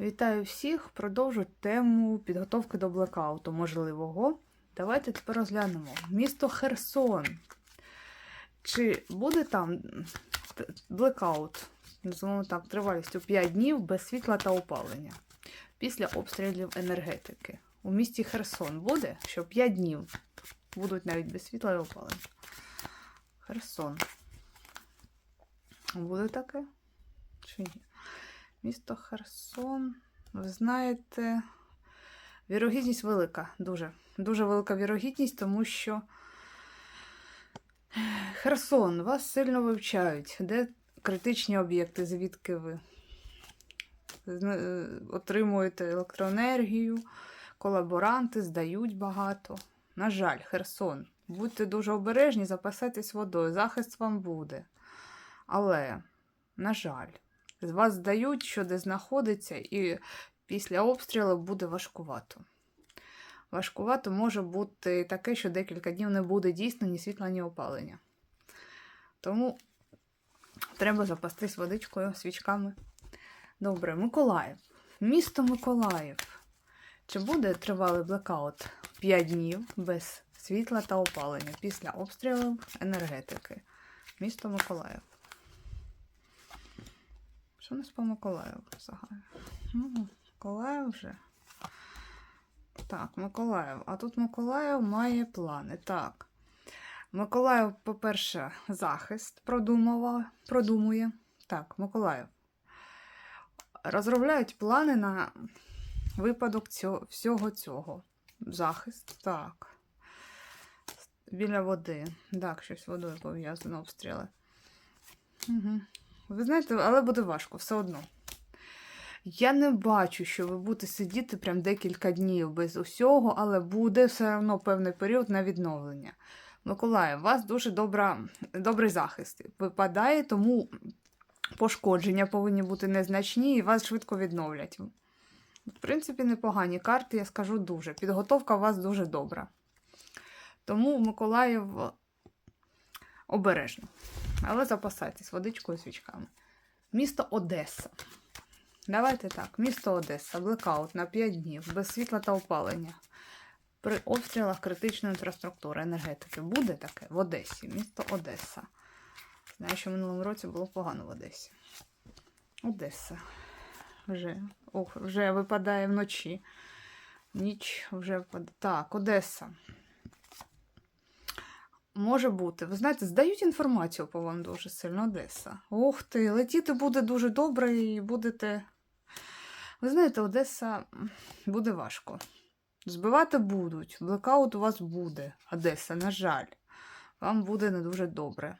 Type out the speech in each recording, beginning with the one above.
Вітаю всіх! Продовжу тему підготовки до блекауту можливого. Давайте тепер розглянемо. Місто Херсон. Чи буде там блекаут, називаємо так, тривалістю 5 днів без світла та опалення після обстрілів енергетики? У місті Херсон буде, що 5 днів будуть навіть без світла і опалення. Херсон. Буде таке? Чи ні? Місто Херсон. Ви знаєте, вірогідність велика, дуже. Дуже велика вірогідність, тому що Херсон, вас сильно вивчають. Де критичні об'єкти, звідки ви е, отримуєте електроенергію, колаборанти здають багато. На жаль, Херсон. Будьте дуже обережні, запасайтесь водою, захист вам буде. Але, на жаль, вас здають, що де знаходиться, і після обстрілу буде важкувато. Важкувато може бути таке, що декілька днів не буде дійсно ні світла, ні опалення. Тому треба запастись водичкою, свічками. Добре, Миколаїв. Місто Миколаїв. Чи буде тривалий блекаут 5 днів без світла та опалення після обстрілів енергетики? Місто Миколаїв. Що у нас по Миколаєву взагалі? Ну, Миколаїв вже. Так, Миколаїв. А тут Миколаїв має плани. Так. Миколаїв, по-перше, захист продумував, продумує. Так, Миколаїв. Розробляють плани на випадок цього, всього цього. Захист. Так. Біля води. Так, щось водою пов'язано обстріли. Угу. Ви знаєте, але буде важко, все одно. Я не бачу, що ви будете сидіти прям декілька днів без усього, але буде все одно певний період на відновлення. Миколаїв, у вас дуже добра, добрий захист випадає, тому пошкодження повинні бути незначні і вас швидко відновлять. В принципі, непогані карти, я скажу дуже. Підготовка у вас дуже добра. Тому Миколаїв обережно. Але запасайтесь водичкою свічками. Місто Одеса. Давайте так. Місто Одеса, блекаут на 5 днів, без світла та опалення. При обстрілах критичної інфраструктури, енергетики. Буде таке в Одесі, місто Одеса. Знаю, що в минулому році було погано в Одесі. Одеса. Вже, ох, вже випадає вночі. Ніч вже випадає. Так, Одеса. Може бути. Ви знаєте, здають інформацію по вам дуже сильно Одеса. Ух ти, летіти буде дуже добре і будете. Ви знаєте, Одеса буде важко. Збивати будуть. Блекаут у вас буде. Одеса, на жаль. Вам буде не дуже добре.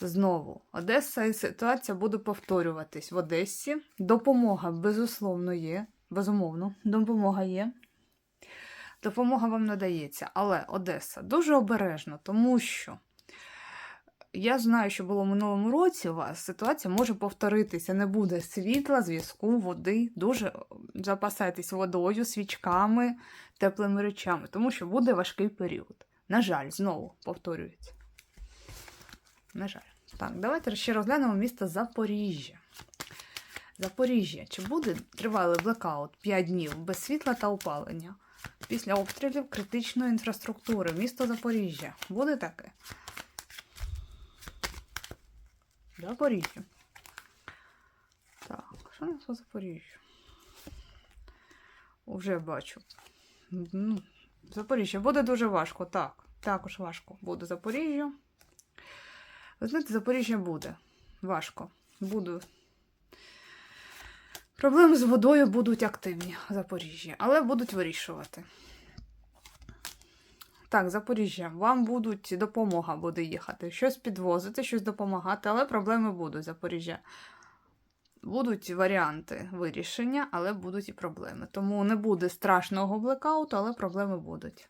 Знову, Одеса і ситуація буде повторюватись в Одесі. Допомога, безусловно, є. Безумовно, допомога є. Допомога вам надається. Але Одеса дуже обережно, тому що я знаю, що було в минулому році у вас ситуація може повторитися. Не буде світла, зв'язку, води. Дуже запасайтесь водою, свічками, теплими речами, тому що буде важкий період. На жаль, знову повторюється. На жаль. Так, давайте ще розглянемо місто Запоріжжя. Запоріжжя. Чи буде тривалий блекаут 5 днів без світла та опалення? Після обстрілів критичної інфраструктури. Місто Запоріжжя. Буде таке? Запоріжжя. Так, що у нас по Запоріжжю? Уже бачу. Ну, Запоріжжя буде дуже важко, так. Також важко буде Запоріжжя. Ви знаєте, Запоріжжя буде. Важко. Буду. Проблеми з водою будуть активні в Запоріжжі, але будуть вирішувати. Так, Запоріжжя, вам будуть допомога буде їхати. Щось підвозити, щось допомагати, але проблеми будуть, Запоріжжя. Будуть варіанти вирішення, але будуть і проблеми. Тому не буде страшного блекауту, але проблеми будуть.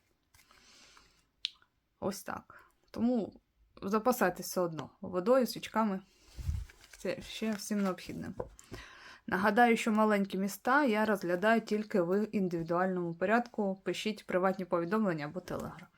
Ось так. Тому запасайтесь все одно водою, свічками. Це ще всім необхідним. Нагадаю, що маленькі міста я розглядаю тільки в індивідуальному порядку. Пишіть приватні повідомлення або телеграм.